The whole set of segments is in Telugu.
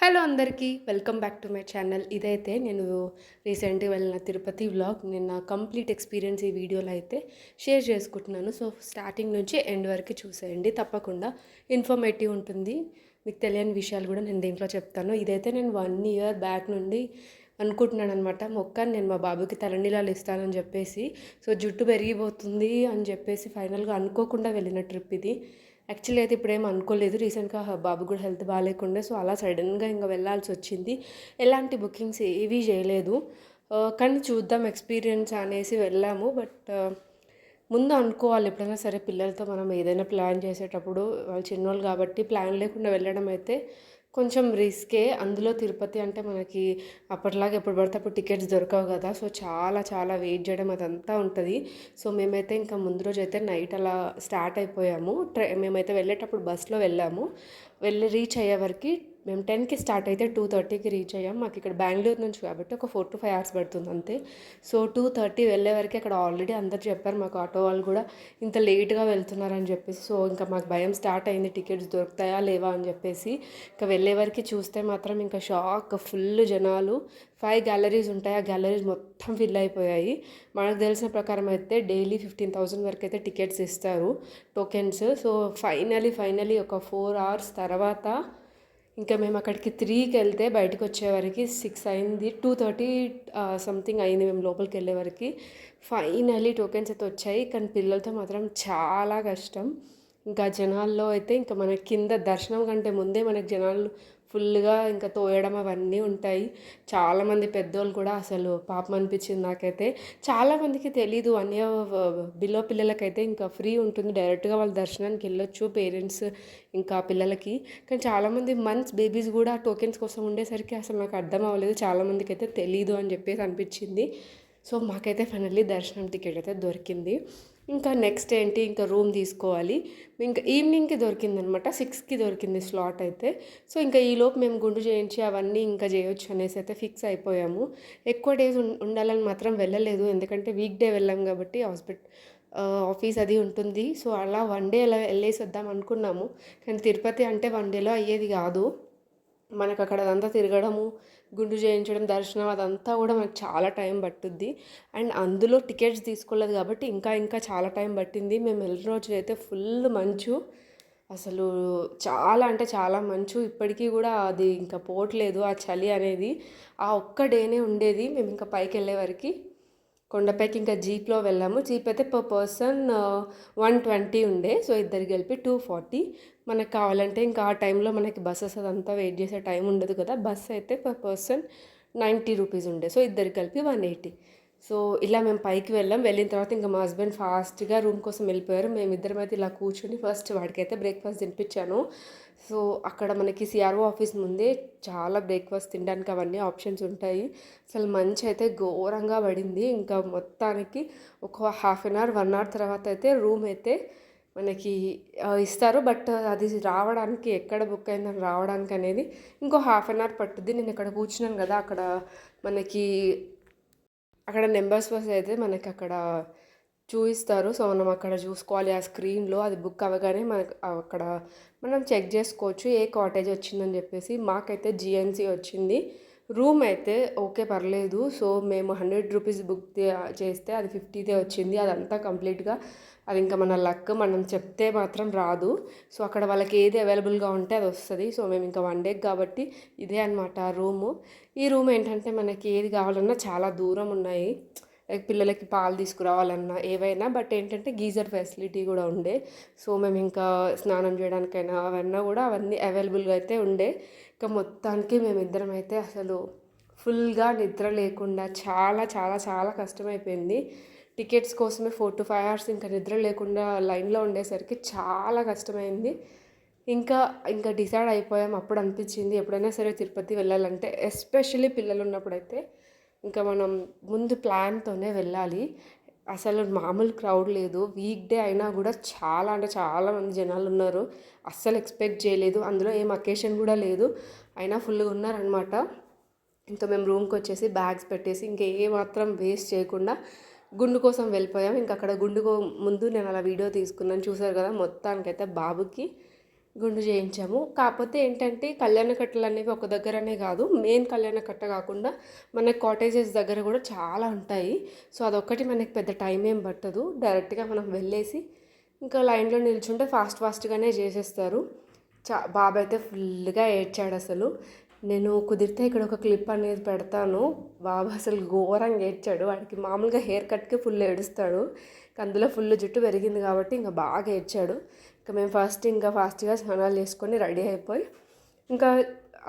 హలో అందరికీ welcome back to my channel. ఇదైతే నేను రీసెంట్గా వెళ్ళిన తిరుపతి వ్లాగ్. నిన్న కంప్లీట్ ఎక్స్పీరియన్స్ ఈ వీడియోలో అయితే షేర్ చేసుకుంటున్నాను. సో స్టార్టింగ్ నుంచి ఎండ్ వరకు చూసేయండి. తప్పకుండా ఇన్ఫర్మేటివ్ ఉంటుంది. మీకు తెలియని విషయాలు కూడా నేను దీంట్లో చెప్తాను. ఇదైతే నేను వన్ ఇయర్ బ్యాక్ నుండి అనుకుంటున్నాను అనమాట మొక్కని నేను మా బాబుకి తలనీలాలు ఇస్తానని చెప్పేసి. సో జుట్టు పెరిగిపోతుంది అని చెప్పేసి ఫైనల్గా అనుకోకుండా వెళ్ళిన ట్రిప్ ఇది. యాక్చువల్లీ అయితే ఇప్పుడు ఏం అనుకోలేదు. రీసెంట్గా బాబు కూడా హెల్త్ బాగాలేకుండే సో అలా సడన్గా ఇంకా వెళ్ళాల్సి వచ్చింది. ఎలాంటి బుకింగ్స్ ఏవీ చేయలేదు. కానీ చూద్దాం ఎక్స్పీరియన్స్ అనేసి వెళ్ళాము. బట్ ముందు అనుకోవాలి ఎప్పుడైనా సరే పిల్లలతో మనం ఏదైనా ప్లాన్ చేసేటప్పుడు వాళ్ళు చిన్నోళ్ళు కాబట్టి ప్లాన్ లేకుండా వెళ్ళడం అయితే కొంచెం రిస్కే. అందులో తిరుపతి అంటే మనకి అప్పటిలాగా ఎప్పుడు పడితే అప్పుడు టికెట్స్ దొరకవు కదా. సో చాలా చాలా వెయిట్ చేయడం అదంతా ఉంటుంది. సో మేమైతే ఇంకా ముందు రోజు అయితే నైట్ అలా స్టార్ట్ అయిపోయాము. ట్రై మేమైతే వెళ్ళేటప్పుడు బస్లో వెళ్ళాము. వెళ్ళి రీచ్ అయ్యేవరకు మేము టెన్కి స్టార్ట్ అయితే టూ థర్టీకి రీచ్ అయ్యాం. మాకు ఇక్కడ బెంగళూరు నుంచి కాబట్టి ఒక ఫోర్ టు ఫైవ్ అవర్స్ పడుతుంది అంతే. సో టూ థర్టీ వెళ్ళే వరకు అక్కడ ఆల్రెడీ అందరు చెప్పారు మాకు ఆటో వాళ్ళు కూడా ఇంత లేట్గా వెళ్తున్నారని చెప్పేసి. సో ఇంకా మాకు భయం స్టార్ట్ అయింది. టికెట్స్ దొరుకుతాయా లేవా అని చెప్పేసి. ఇంకా వెళ్ళే వరకు చూస్తే మాత్రం ఇంకా షాక్ ఫుల్ జనాలు. ఫైవ్ గ్యాలరీస్ ఉంటాయి. ఆ గ్యాలరీస్ మొత్తం ఫిల్ అయిపోయాయి. మనకు తెలిసిన ప్రకారం అయితే డైలీ ఫిఫ్టీన్ థౌసండ్ వరకు అయితే టికెట్స్ ఇస్తారు టోకెన్స్. సో ఫైనలీ ఫైనలీ ఒక ఫోర్ అవర్స్ తర్వాత ఇంకా మేము అక్కడికి త్రీకి వెళ్తే బయటకు వచ్చేవరకు సిక్స్ అయింది టూ థర్టీ సంథింగ్ అయింది మేము లోపలికి వెళ్ళేవరకు ఫైనలీ టోకెన్స్ అయితే వచ్చాయి కానీ పిల్లలతో మాత్రం చాలా కష్టం. ఇంకా జనాల్లో అయితే ఇంకా మన కింద దర్శనం కంటే ముందే మనకి జనాలు ఫుల్గా ఇంకా తోయడం అవన్నీ ఉంటాయి. చాలామంది పెద్దోళ్ళు కూడా అసలు పాపం అనిపించింది నాకైతే. చాలామందికి తెలీదు. అన్య బిలో పిల్లలకైతే ఇంకా ఫ్రీ ఉంటుంది. డైరెక్ట్గా వాళ్ళ దర్శనానికి వెళ్ళొచ్చు పేరెంట్స్ ఇంకా పిల్లలకి. కానీ చాలామంది మంత్స్ బేబీస్ కూడా టోకెన్స్ కోసం ఉండేసరికి అసలు నాకు అర్థం అవ్వలేదు. చాలామందికి అయితే తెలీదు అని చెప్పేసి అనిపించింది. సో మాకైతే ఫైనల్లీ దర్శనం టికెట్ అయితే దొరికింది. ఇంకా నెక్స్ట్ ఏంటి? ఇంకా రూమ్ తీసుకోవాలి. ఇంకా ఈవినింగ్కి దొరికిందనమాట. సిక్స్కి దొరికింది స్లాట్ అయితే. సో ఇంకా ఈలోపు మేము గుండు చేయించి అవన్నీ ఇంకా చేయొచ్చు అనేసి అయితే ఫిక్స్ అయిపోయాము. ఎక్కువ డేస్ ఉండాలని మాత్రం వెళ్ళలేదు. ఎందుకంటే వీక్ డే వెళ్ళాం కాబట్టి హాస్పిటల్ ఆఫీస్ అది ఉంటుంది. సో అలా వన్ డే అలా వెళ్ళేసి వద్దాం అనుకున్నాము. కానీ తిరుపతి అంటే వన్ డేలో అయ్యేది కాదు. మనకు అక్కడ అదంతా తిరగడము గుండు చేయించడం దర్శనం అదంతా కూడా మనకు చాలా టైం పట్టుద్ది. అండ్ అందులో టికెట్స్ తీసుకోలేదు కాబట్టి ఇంకా ఇంకా చాలా టైం పట్టింది. మేము వెళ్ళిన రోజు అయితే ఫుల్ మంచు. అసలు చాలా అంటే చాలా మంచు. ఇప్పటికీ కూడా అది ఇంకా పోవట్లేదు ఆ చలి అనేది. ఆ ఒక్క డేనే ఉండేది. మేము ఇంకా పైకి వెళ్ళే వరకు కొండపైకి ఇంకా జీప్లో వెళ్ళాము. జీప్ అయితే పర్ పర్సన్ వన్ ట్వంటీ ఉండే. సో ఇద్దరు కలిపి టూ ఫార్టీ. మనకు కావాలంటే ఇంకా ఆ టైంలో మనకి బస్సెస్ అదంతా వెయిట్ చేసే టైం ఉండదు కదా. బస్ అయితే పర్ పర్సన్ నైంటీ రూపీస్ ఉండే. సో ఇద్దరు కలిపి వన్ ఎయిటీ. సో ఇలా మేము పైకి వెళ్ళాం. వెళ్ళిన తర్వాత ఇంకా మా హస్బెండ్ ఫాస్ట్గా రూమ్ కోసం వెళ్ళిపోయారు. మేమిద్దరం అయితే ఇలా కూర్చొని ఫస్ట్ వాడికైతే బ్రేక్ఫాస్ట్ తినిపించాను. సో అక్కడ మనకి సిఆర్ఓ ఆఫీస్ ముందే చాలా బ్రేక్ఫాస్ట్ తినడానికి అవన్నీ ఆప్షన్స్ ఉంటాయి. అసలు మంచి అయితే ఘోరంగా పడింది. ఇంకా మొత్తానికి ఒక half an hour one hour తర్వాత అయితే రూమ్ అయితే మనకి ఇస్తారు. బట్ అది రావడానికి ఎక్కడ బుక్ అయిందని రావడానికి అనేది ఇంకో హాఫ్ అన్ అవర్ పట్టుద్ది. నేను ఇక్కడ కూర్చున్నాను కదా అక్కడ మనకి అక్కడ నెంబర్స్ వస్తే అయితే మనకి అక్కడ చూపిస్తారు సో మనం అక్కడ చూసుకోవాలి. ఆ స్క్రీన్లో అది బుక్ అవ్వగానే మనకు అక్కడ మనం చెక్ చేసుకోవచ్చు ఏ కాటేజ్ వచ్చిందని చెప్పేసి. మాకైతే జిఎన్సీ వచ్చింది. రూమ్ అయితే ఓకే పర్లేదు. సో మేము హండ్రెడ్ రూపీస్ బుక్ చేస్తే అది ఫిఫ్టీదే వచ్చింది. అదంతా కంప్లీట్గా అది ఇంకా మన లక్ మనం చెప్తే మాత్రం రాదు. సో అక్కడ వాళ్ళకి ఏది అవైలబుల్గా ఉంటే అది వస్తుంది. సో మేము ఇంకా వన్ డే కాబట్టి ఇదే అనమాట రూము. ఈ రూమ్ ఏంటంటే మనకి ఏది కావాలన్నా చాలా దూరం ఉన్నాయి. పిల్లలకి పాలు తీసుకురావాలన్నా ఏవైనా బట్ ఏంటంటే గీజర్ ఫెసిలిటీ కూడా ఉండే. సో మేము ఇంకా స్నానం చేయడానికైనా అవన్నీ కూడా అవన్నీ అవైలబుల్గా అయితే ఉండే. ఇంకా మొత్తానికి మేమిద్దరం అయితే అసలు ఫుల్గా నిద్ర లేకుండా చాలా చాలా చాలా కష్టమైపోయింది. టికెట్స్ కోసమే ఫోర్ టు ఫైవ్ అవర్స్ ఇంకా నిద్ర లేకుండా లైన్లో ఉండేసరికి చాలా కష్టమైంది. ఇంకా ఇంకా డిసైడ్ అయిపోయాం. అప్పుడు అనిపించింది ఎప్పుడైనా సరే తిరుపతి వెళ్ళాలంటే ఎస్పెషల్లీ పిల్లలు ఉన్నప్పుడైతే ఇంకా మనం ముందు ప్లాన్తోనే వెళ్ళాలి. అసలు మామూలు క్రౌడ్ లేదు. వీక్ డే అయినా కూడా చాలా అంటే చాలా మంది జనాలు ఉన్నారు. అస్సలు ఎక్స్పెక్ట్ చేయలేదు. అందులో ఏం అకేషన్ కూడా లేదు. అయినా ఫుల్గా ఉన్నారనమాట ఇంకా మేము రూమ్కి వచ్చేసి బ్యాగ్స్ పెట్టేసి ఇంకా ఏ మాత్రం వేస్ట్ చేయకుండా గుండు కోసం వెళ్ళిపోయాం. ఇంకా అక్కడ గుండు ముందు నేను అలా వీడియో తీసుకున్నాను. చూసారు కదా? మొత్తానికైతే బాబుకి గుండు చేయించాము. కాకపోతే ఏంటంటే కళ్యాణ కట్టలు అనేవి ఒక దగ్గరనే కాదు మెయిన్ కళ్యాణ కట్ట కాకుండా మన కాటేజెస్ దగ్గర కూడా చాలా ఉంటాయి. సో అదొక్కటి మనకి పెద్ద టైం ఏం పట్టదు. డైరెక్ట్గా మనం వెళ్ళేసి ఇంకా లైన్లో నిల్చుంటే ఫాస్ట్ ఫాస్ట్గానే చేసేస్తారు. చా బాబు అయితే ఫుల్గా ఏడ్చాడు అసలు. నేను కుదిరితే ఇక్కడ ఒక క్లిప్ అనేది పెడతాను. బాబు అసలు ఘోరంగా ఏడ్చాడు. వాడికి మామూలుగా హెయిర్ కట్కి ఫుల్ ఏడుస్తాడు. అందులో ఫుల్ జుట్టు పెరిగింది కాబట్టి ఇంకా బాగా ఏడ్చాడు. ఇంకా మేము ఫస్ట్ ఇంకా ఫాస్ట్గా స్నానాలు చేసుకొని రెడీ అయిపోయి ఇంకా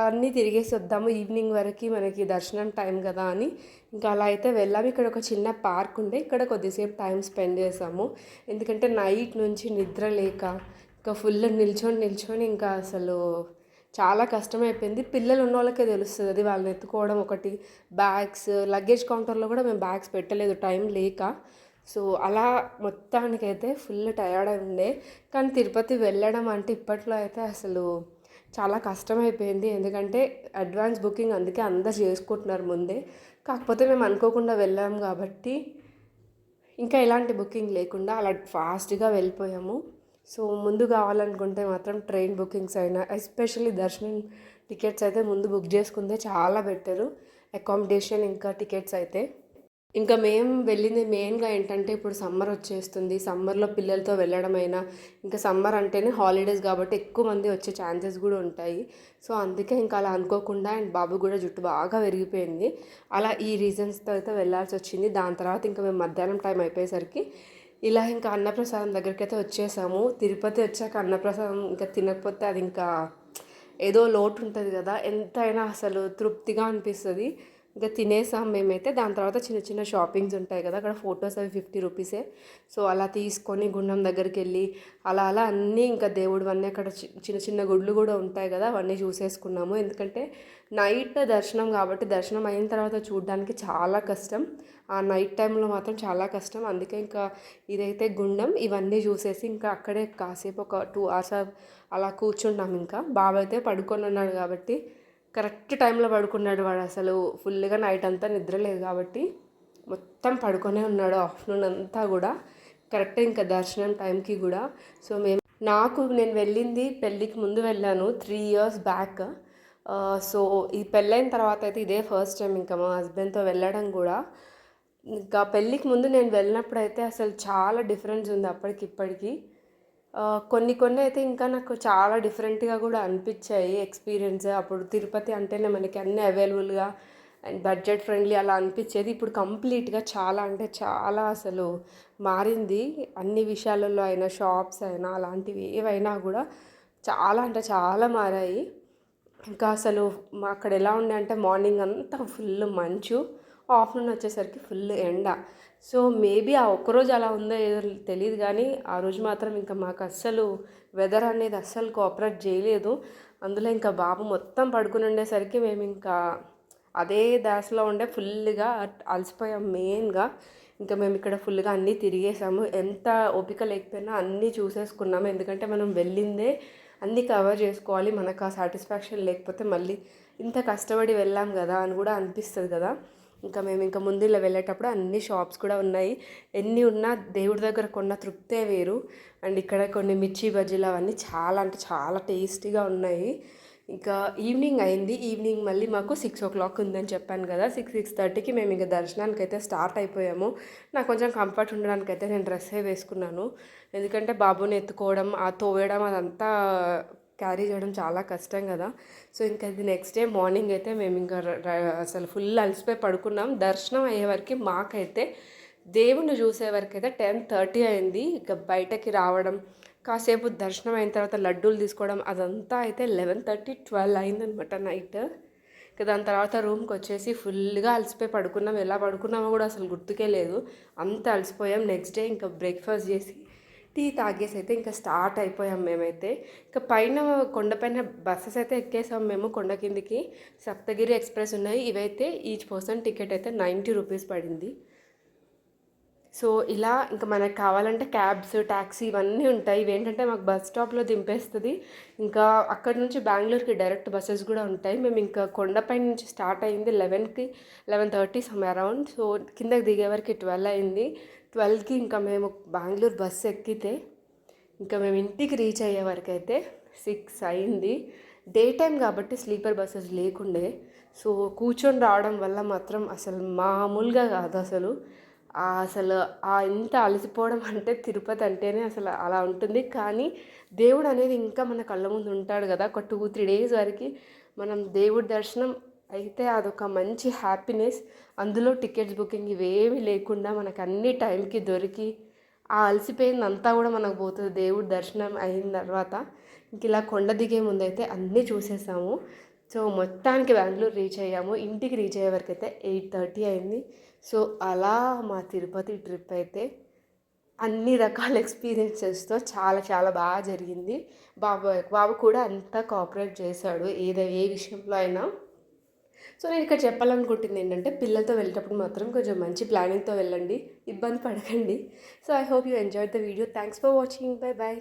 అన్నీ తిరిగేసి వద్దాము. ఈవినింగ్ వరకు మనకి దర్శనం టైం కదా అని. ఇంకా అలా అయితే వెళ్ళాము. ఇక్కడ ఒక చిన్న పార్క్ ఉండే. ఇక్కడ కొద్దిసేపు టైం స్పెండ్ చేసాము ఎందుకంటే నైట్ నుంచి నిద్ర లేక ఇంకా ఫుల్ నిల్చొని నిల్చొని ఇంకా అసలు చాలా కష్టమైపోయింది. పిల్లలు ఉన్న వాళ్ళకే తెలుస్తుంది అది. వాళ్ళని ఎత్తుకోవడం ఒకటి. బ్యాగ్స్ లగేజ్ కౌంటర్లో కూడా మేము బ్యాగ్స్ పెట్టలేదు. టైం లేక. సో అలా మొత్తానికైతే ఫుల్ టయర్డ్ ఉండే. కానీ తిరుపతి వెళ్ళడం అంటే ఇప్పట్లో అయితే అసలు చాలా కష్టమైపోయింది. ఎందుకంటే అడ్వాన్స్ బుకింగ్ అందుకే అందరు చేసుకుంటున్నారు ముందే. కాకపోతే మేము అనుకోకుండా వెళ్ళాము కాబట్టి ఇంకా ఎలాంటి బుకింగ్ లేకుండా అలా ఫాస్ట్గా వెళ్ళిపోయాము. సో ముందు కావాలనుకుంటే మాత్రం ట్రైన్ బుకింగ్స్ అయినా ఎస్పెషల్లీ దర్శనం టికెట్స్ అయితే ముందు బుక్ చేసుకుంటే చాలా బెటరు. అకామిడేషన్ ఇంకా టికెట్స్ అయితే. ఇంకా మేము వెళ్ళింది మెయిన్గా ఏంటంటే ఇప్పుడు సమ్మర్ వచ్చేస్తుంది. సమ్మర్లో పిల్లలతో వెళ్ళడం అయినా ఇంకా సమ్మర్ అంటేనే హాలిడేస్ కాబట్టి ఎక్కువ మంది వచ్చే ఛాన్సెస్ కూడా ఉంటాయి. సో అందుకే ఇంకా అలా అనుకోకుండా అండ్ బాబు కూడా జుట్టు బాగా పెరిగిపోయింది అలా ఈ రీజన్స్తో అయితే వెళ్ళాల్సి వచ్చింది. దాని తర్వాత ఇంకా మేము మధ్యాహ్నం టైం అయిపోయేసరికి ఇలా ఇంకా అన్నప్రసాదం దగ్గరికి అయితే వచ్చేసాము. తిరుపతి వచ్చాక అన్నప్రసాదం ఇంకా తినకపోతే అది ఇంకా ఏదో లోటు ఉంటుంది కదా ఎంతైనా అసలు తృప్తిగా అనిపిస్తుంది. ఇంకా తినేసాం మేమైతే. దాని తర్వాత చిన్న చిన్న షాపింగ్స్ ఉంటాయి కదా అక్కడ ఫొటోస్ అవి ఫిఫ్టీ రూపీసే. సో అలా తీసుకొని గుండం దగ్గరికి వెళ్ళి అలా అలా అన్నీ ఇంకా దేవుడు అన్నీ అక్కడ చిన్న చిన్న గుడ్లు కూడా ఉంటాయి కదా అవన్నీ చూసేసుకున్నాము. ఎందుకంటే నైట్ దర్శనం కాబట్టి దర్శనం అయిన తర్వాత చూడడానికి చాలా కష్టం. ఆ నైట్ టైంలో మాత్రం చాలా కష్టం. అందుకే ఇంకా ఇదైతే గుండం ఇవన్నీ చూసేసి ఇంకా అక్కడే కాసేపు ఒక టూ అవర్స్ అలా కూర్చున్నాం ఇంకా. బాబు అయితే పడుకొని ఉన్నాడు కాబట్టి కరెక్ట్ టైంలో పడుకున్నాడు వాడు అసలు. ఫుల్గా నైట్ అంతా నిద్ర లేదు కాబట్టి మొత్తం పడుకొనే ఉన్నాడు ఆఫ్టర్నూన్ అంతా కూడా. కరెక్ట్ ఇంకా దర్శనం టైంకి కూడా. సో మేము నాకు నేను వెళ్ళింది పెళ్ళికి ముందు వెళ్ళాను త్రీ ఇయర్స్ బ్యాక్. సో ఈ పెళ్ళైన తర్వాత అయితే ఇదే ఫస్ట్ టైం ఇంకా మా హస్బెండ్తో వెళ్ళడం కూడా. ఇంకా పెళ్ళికి ముందు నేను వెళ్ళినప్పుడు అయితే అసలు చాలా డిఫరెన్స్ ఉంది అప్పటికి ఇప్పటికి. కొన్ని కొన్ని అయితే ఇంకా నాకు చాలా డిఫరెంట్గా కూడా అనిపించాయి ఎక్స్పీరియన్స్ అప్పుడు తిరుపతి అంటేనే మనకి అన్నీ అవైలబుల్గా అండ్ బడ్జెట్ ఫ్రెండ్లీ అలా అనిపించేది. ఇప్పుడు కంప్లీట్గా చాలా అంటే చాలా అసలు మారింది. అన్ని విషయాలలో అయినా షాప్స్ అయినా అలాంటివి ఏవైనా కూడా చాలా అంటే చాలా మారాయి. ఇంకా అసలు అక్కడ ఎలా ఉండే అంటే మార్నింగ్ అంతా ఫుల్ మంచు. ఆఫ్టర్నూన్ వచ్చేసరికి ఫుల్ ఎండ. సో మేబీ ఆ ఒక్కరోజు అలా ఉందో ఏదో తెలియదు కానీ ఆ రోజు మాత్రం ఇంకా మాకు అస్సలు వెదర్ అనేది అస్సలు కోఆపరేట్ చేయలేదు. అందులో ఇంకా బాబు మొత్తం పడుకుని ఉండేసరికి మేము ఇంకా అదే దాసలో ఉండే ఫుల్గా అలసిపోయాం మెయిన్గా. ఇంకా మేము ఇక్కడ ఫుల్గా అన్నీ తిరిగేసాము. ఎంత ఓపిక లేకపోయినా అన్నీ చూసేసుకున్నాము. ఎందుకంటే మనం వెళ్ళిందే అన్నీ కవర్ చేసుకోవాలి. మనకు ఆ సాటిస్ఫాక్షన్ లేకపోతే మళ్ళీ ఇంత కష్టపడి వెళ్ళాం కదా అని కూడా అనిపిస్తుంది కదా. ఇంకా మేము ఇంకా ముందు ఇలా వెళ్ళేటప్పుడు అన్ని షాప్స్ కూడా ఉన్నాయి. ఎన్ని ఉన్నా దేవుడి దగ్గర కొన్న తృప్తే వేరు. అండ్ ఇక్కడ కొన్ని మిర్చి బజ్జీలు అవన్నీ చాలా అంటే చాలా టేస్టీగా ఉన్నాయి. ఇంకా ఈవినింగ్ అయింది. ఈవినింగ్ మళ్ళీ మాకు సిక్స్ ఓ క్లాక్ ఉందని చెప్పాను కదా. సిక్స్ సిక్స్ థర్టీకి మేము ఇంకా దర్శనానికి అయితే స్టార్ట్ అయిపోయాము. నాకు కొంచెం కంఫర్ట్ ఉండడానికి అయితే నేను డ్రెస్సే వేసుకున్నాను. ఎందుకంటే బాబుని ఎత్తుకోవడం ఆ తోయడం అదంతా క్యారీ చేయడం చాలా కష్టం కదా. సో ఇంకా ఇది నెక్స్ట్ డే మార్నింగ్ అయితే మేము ఇంకా అసలు ఫుల్ అలసిపోయి పడుకున్నాం. దర్శనం అయ్యే వరకు మాకైతే దేవుణ్ణి చూసే అయితే టెన్ థర్టీ అయింది. ఇక బయటకి రావడం కాసేపు దర్శనం అయిన తర్వాత లడ్డూలు తీసుకోవడం అదంతా అయితే లెవెన్ థర్టీ ట్వెల్వ్ అయిందనమాట నైట్ ఇక దాని తర్వాత రూమ్కి వచ్చేసి ఫుల్గా అలసిపోయి పడుకున్నాం. ఎలా పడుకున్నామో కూడా అసలు గుర్తుకే లేదు. అంత అలసిపోయాం. నెక్స్ట్ డే ఇంకా బ్రేక్ఫాస్ట్ చేసి టీ తాగేసి అయితే ఇంకా స్టార్ట్ అయిపోయాం మేమైతే. ఇంకా పైన కొండపైన బస్సెస్ అయితే ఎక్కేసాం మేము కొండ కిందికి. సప్తగిరి ఎక్స్ప్రెస్ ఉన్నాయి. ఇవైతే ఈచ్ పర్సన్ టికెట్ అయితే నైంటీ రూపీస్ పడింది. సో ఇలా ఇంకా మనకు కావాలంటే క్యాబ్స్ ట్యాక్సీ ఇవన్నీ ఉంటాయి. ఇవేంటంటే మాకు బస్ స్టాప్లో దింపేస్తుంది. ఇంకా అక్కడ నుంచి బెంగళూరుకి డైరెక్ట్ బస్సెస్ కూడా ఉంటాయి. మేము ఇంకా కొండపై నుంచి స్టార్ట్ అయింది లెవెన్కి eleven thirty some around. So కిందకి దిగే వరకు ట్వెల్వ్ అయింది. ట్వెల్వ్కి ఇంకా మేము బెంగళూరు బస్సు ఎక్కితే ఇంకా మేము ఇంటికి రీచ్ అయ్యే వరకు అయితే సిక్స్ అయింది. డే టైం కాబట్టి స్లీపర్ బస్సెస్ లేకుండే. సో కూర్చొని రావడం వల్ల మాత్రం అసలు మామూలుగా కాదు అసలు. అసలు ఆ ఇంత అలసిపోవడం అంటే తిరుపతి అంటేనే అసలు అలా ఉంటుంది. కానీ దేవుడు అనేది ఇంకా మన కళ్ళ ముందు ఉంటాడు కదా. ఒక టూ త్రీ డేస్ వరకు మనం దేవుడి దర్శనం అయితే అదొక మంచి హ్యాపీనెస్. అందులో టికెట్స్ బుకింగ్ ఇవేమీ లేకుండా మనకు అన్ని టైంకి దొరికి ఆ అలసిపోయిందంతా కూడా మనకు పోతుంది. దేవుడి దర్శనం అయిన తర్వాత ఇంక ఇలా కొండ దిగే ముందు అయితే అన్నీ చూసేసాము. సో మొత్తానికి బెంగళూరు రీచ్ అయ్యాము. ఇంటికి రీచ్ అయ్యే వరకు అయితే ఎయిట్ థర్టీ అయింది. సో అలా మా తిరుపతి ట్రిప్ అయితే అన్ని రకాల ఎక్స్పీరియన్సెస్తో చాలా చాలా బాగా జరిగింది. బాబు బాబు కూడా అంతా కోఆపరేట్ చేశాడు. ఏదో ఏ విషయంలో అయినా సో నేను ఇక్కడ చెప్పాలనుకుంటుంది ఏంటంటే పిల్లలతో వెళ్ళేటప్పుడు మాత్రం కొంచెం మంచి ప్లానింగ్తో వెళ్ళండి. ఇబ్బంది పడకండి. So I hope you enjoy the video thanks for watching bye bye